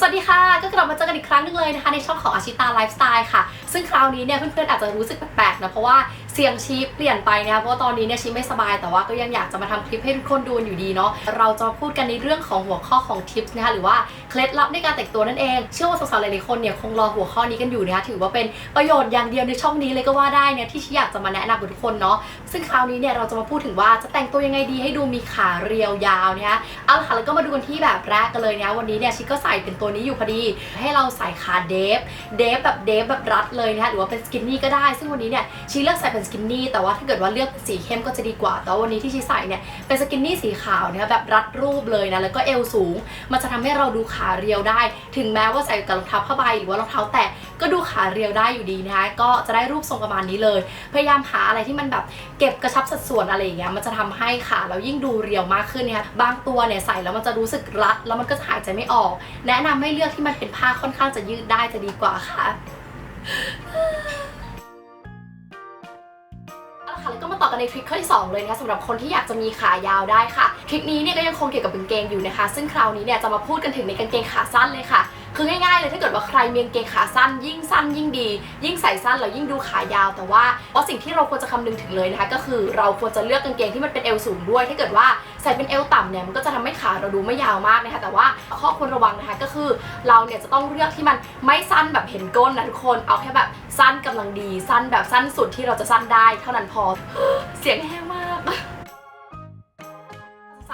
สวัสดีค่ะ ก็กลับมาเจอกันอีกครั้งหนึงเลยนะคะในช่องของอาชิตาไลฟ์สไตล์ค่ะ ซึ่งคราวนี้เนี่ยเพื่อนๆอาจจะรู้สึกแปลกๆนะเพราะว่า สียงชีเปลี่ยนไปนะคะเพราะว่าตอนนี้เนี่ยชีไม่สบายแต่ว่าก็ยังอยากจะมาทำคลิปให้ทุกคนดูอยู่ดีเนาะเราจะพูดกันในเรื่องของหัวข้อของทิปนะคะหรือว่าเคล็ดลับในการแต่งตัวนั่นเองเชื่อว่าสาวๆหลายๆคนเนี่ยคงรอหัวข้อนี้กันอยู่นะคะถือว่าเป็นประโยชน์อย่างเดียวในช่องนี้เลยก็ว่าได้เนี่ยที่ชีอยากจะมาแนะนำกับทุกคนเนาะซึ่งคราวนี้เนี่ยเราจะมาพูดถึงว่าจะแต่งตัวยังไงดีให้ดูมีขาเรียวยาวนะคะเอาละค่ะแล้วก็มาดูกันที่แบบแรกกันเลยนะคะวันนี้เนี่ยชิก็ใส่เป็นตัวนี้อยู่พอดี ให้เราใส่ขาเดฟเดฟแบบเดฟแบบรัดเลยนะคะหรือว่าเป็นสกินนี่ก็ได้ ซึ่งวันนี้เนี่ยชีเลือกใส่เป็นสกินนี่แต่ว่าถ้าเกิดว่าเลือกสีเข้มก็จะดีกว่า แต่ว่าวันนี้ที่ชีใส่เนี่ยเป็นสกินนี่สีขาวนะคะแบบรัดรูปเลยนะแล้วก็เอวสูง มันจะทำให้เราดูขาเรียวได้ ถึงแม้ว่าใส่กับรองเท้าผ้าใบหรือว่ารองเท้าแตะก็ดูขาเรียวได้อยู่ดีนะคะก็จะได้รูปทรงประมาณนี้เลย พยายามหาอะไรที่มันแบบเก็บกระชับสัดส่วนอะไรอย่างเงี้ยมันจะทำให้ขาเรายิ่งดูเรียวมากขึ้นนะคะบางตัวเนี่ยใส่แล้วมันจะรู้สึกรัด แล้วมันก็หายใจไม่ออก แนะนำให้เลือกที่มันเป็นผ้าค่อนข้างจะยืดได้จะดีกว่าค่ะ อกันในทริคข้อที่ 2 เลยนะคะสำหรับคนที่อยากจะมีขายาวได้ค่ะ ทริคนี้เนี่ยก็ยังคงเกี่ยวกับกางเกงอยู่นะคะ ซึ่งคราวนี้เนี่ยจะมาพูดกันถึงในกางเกงขาสั้นเลยค่ะ คือง่ายๆเลยถ้าเกิดว่าใครเมีกางเกงขาสั้น ยิ่งสั้นยิ่งดี ยิ่งใส่สั้นแล้วยิ่งดูขายาว แต่ว่าว่าะสิ่งที่เราควรจะคำนึงถึงเลยนะคะ ก็คือเราควรจะเลือกกางเกงที่มันเป็นเอวสูงด้วย ถ้าเกิดว่าใส่เป็นเอวต่ำเนี่ยมันก็จะทำให้ขาเราดูไม่ยาวมากนะคะ แต่ว่าข้อควรระวังนะคะก็คือเราเนี่ยจะต้องเลือกที่มันไม่สั้นแบบเห็นก้นนะทุกคนเอาแค่แบบสั้นกำลังดี สั้นแบบสั้นสุดที่เราจะสั้นได้ เท่านั้นพอเสียงแห้งมาก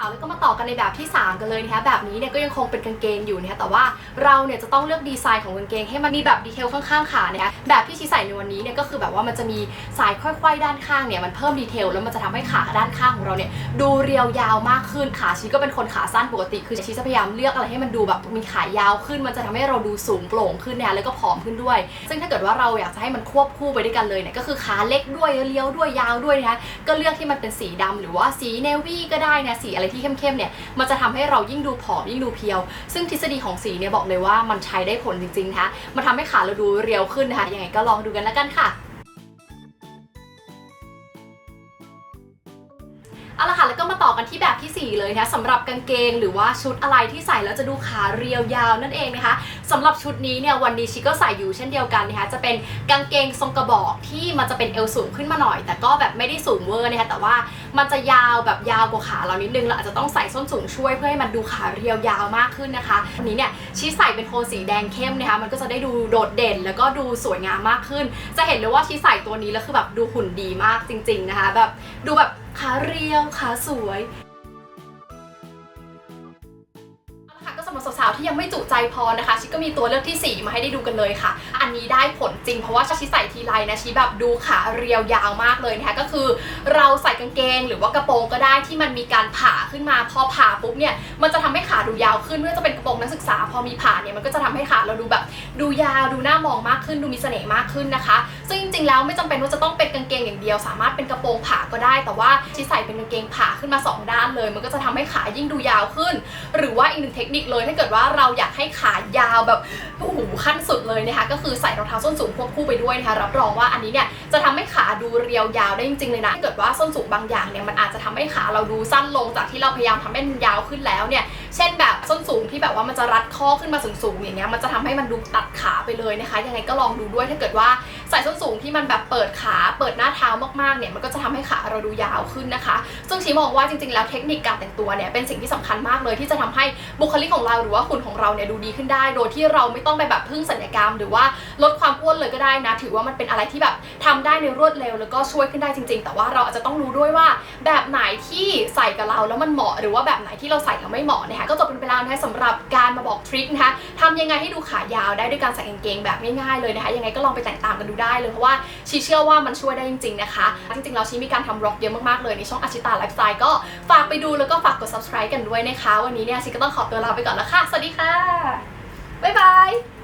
าวแล้วก็มาต่อกันในแบบที่ 3 กันเลยนะคะแบบนี้เนี่ยก็ยังคงเป็นกางเกงอยู่นะคะแต่ว่าเราเนี่ยจะต้องเลือกดีไซน์ของกางเกง ให้มันมีแบบดีเทลข้างๆขาเนี่ยแบบที่ชีใส่ในวันนี้เนี่ยก็คือแบบว่ามันจะมีสายค่อยๆด้านข้างเนี่ยมันเพิ่มดีเทลแล้วมันจะทำให้ขาด้านข้างของเราเนี่ยดูเรียวยาวมากขึ้นขาชีก็เป็นคนขาสั้นปกติ คือชีจะพยายามเลือกอะไรให้มันดูแบบมีขายาวขึ้น มันจะทำให้เราดูสูงโปร่งขึ้นเนี่ยแล้วก็ผอมขึ้นด้วย ซึ่งถ้าเกิดว่าเราอยากจะให้มันควบคู่ไปด้วยกันเลยเนี่ยก็คือขาเล็กด้วยเรียวด้วยยาวด้วยนะคะก็เลือกที่มันเป็นสีดำหรือว่าสีเนวี่ก็ได้นะสีอะไรที่เข้มๆเนี่ยมันจะทำให้เรายิ่งดูผอมยิ่งดูเพียว ซึ่งทฤษฎีของสีเนี่ยบอกเลยว่ามันใช้ได้ผลจริงๆนะคะมันทำให้ขาเราดูเรียวขึ้นนะคะยังไงก็ลองดูกันแล้วกันค่ะเอาละค่ะแล้วก็ เลยนะสำหรับกางเกงหรือว่าชุดอะไรที่ใส่แล้วจะดูขาเรียวยาวนั่นเองนะคะสำหรับชุดนี้เนี่ยวันนี้ชิก็ใส่อยู่เช่นเดียวกันนะคะจะเป็นกางเกงทรงกระบอกที่มันจะเป็นเอวสูงขึ้นมาหน่อย แต่ก็แบบไม่ได้สูงเวอร์นะคะแต่ว่ามันจะยาวแบบยาวกว่าขาเรานิดนึงเราอาจจะต้องใส่ส้นสูงช่วยเพื่อให้มันดูขาเรียวยาวมากขึ้นนะคะวันนี้เนี่ยชิใส่เป็นโทนสีแดงเข้มนะคะมันก็จะได้ดูโดดเด่น แล้วก็ดูสวยงามมากขึ้น จะเห็นเลยว่าชิใส่ตัวนี้แล้วคือแบบดูหุ่นดีมากจริง ๆนะคะ แบบดูแบบขาเรียวขาสวย ที่ยังไม่จุใจพอนะคะชิก็มีตัวเลือกทีสี่ 4 มาให้ได้ดูกันเลยค่ะ อันนี้ได้ผลจริงเพราะว่าชิใส่ทีไรนะชิแบบดูขาเรียวยาวมากเลยนะคะก็คือเราใส่กางเกงหรือว่ากระโปรงก็ได้ที่มันมีการผ่าขึ้นมาพอผ่าปุ๊บเนี่ยมันจะทำให้ขาดูยาวขึ้นไม่ว่าจะเป็นกระโปรงนักศึกษา พอมีผ่าเนี่ยมันก็จะทำให้ขาเราดูแบบดูยาวดูน่ามองมากขึ้นดูมีเสน่ห์มากขึ้นนะคะซึ่งจริงๆแล้วไม่จำเป็นว่าจะต้องเป็นกางเกงอย่างเดียว สามารถเป็นกระโปรงผ่าก็ได้ แต่ว่าชิใส่เป็นกางเกงผ่าขึ้นมาสองด้านเลย มันก็จะทำให้ขายิ่งดูยาวขึ้น หรือว่าอีกหนึ่งเทคนิคเลยถ้าเกิดว่าเราอยากให้ขายาวแบบโอ้โหขั้นสุดเลยนะคะก็คือใส่รองเท้าส้นสูงควบคู่ไปด้วยนะคะรับรองว่าอันนี้เนี่ยจะทำให้ขาดูเรียวยาวได้จริงๆเลยนะถ้าเกิดว่าส้นสูงบางอย่างเนี่ยมันอาจจะทำให้ขาเราดูสั้นลงจากที่เราพยายามทำให้มันยาวขึ้นแล้วเนี่ยเช่นแบบส้นสูงที่แบบว่ามันจะรัดข้อขึ้นมาสูงๆอย่างเงี้ยมันจะทำให้มันดูตัดขาไปเลยนะคะ ยังไงก็ลองดูด้วยถ้าเกิดว่า ใส่ส้นสูงที่มันแบบเปิดขาเปิดหน้าเท้ามากๆเนี่ยมันก็จะทำให้ขาเราดูยาวขึ้นนะคะ ซึ่งชีมองว่าจริงๆแล้วเทคนิคการแต่งตัวเนี่ยเป็นสิ่งที่สำคัญมากเลยที่จะทำให้บุคลิกของเราหรือว่าหุ่นของเราเนี่ยดูดีขึ้นได้ โดยที่เราไม่ต้องไปแบบพึ่งศัลยกรรม หรือว่าลดความอ้วนเลยก็ได้นะ ถือว่ามันเป็นอะไรที่แบบทำได้ในรวดเร็ว แล้วก็ช่วยขึ้นได้จริง ๆ แต่ว่าเราอาจจะต้องรู้ด้วยว่า แบบไหนที่ใส่กับเราแล้วมันเหมาะ หรือว่าแบบไหนที่เราใส่แล้วไม่เหมาะนะคะก็จบเป็นไปแล้วนะคะสำหรับการมาบอกทริคนะคะทำยังไงให้ดูขายาวได้ด้วยการใส่กางเกงแบบง่ายๆเลยนะคะยังไงก็ลองไปแต่งตามกันดูได้เลยเพราะว่าชีเชื่อว่ามันช่วยได้จริงๆนะคะ จริงๆแล้วชีมีการทำร็อกเยอะมากๆเลยในช่องอาชิตาไลฟ์สไตล์ก็ฝากไปดูแล้วก็ฝากกด subscribe กันด้วยนะคะ วันนี้เนี่ยชีก็ต้องขอตัวลาไปก่อนแล้วค่ะ สวัสดีค่ะ บ๊ายบาย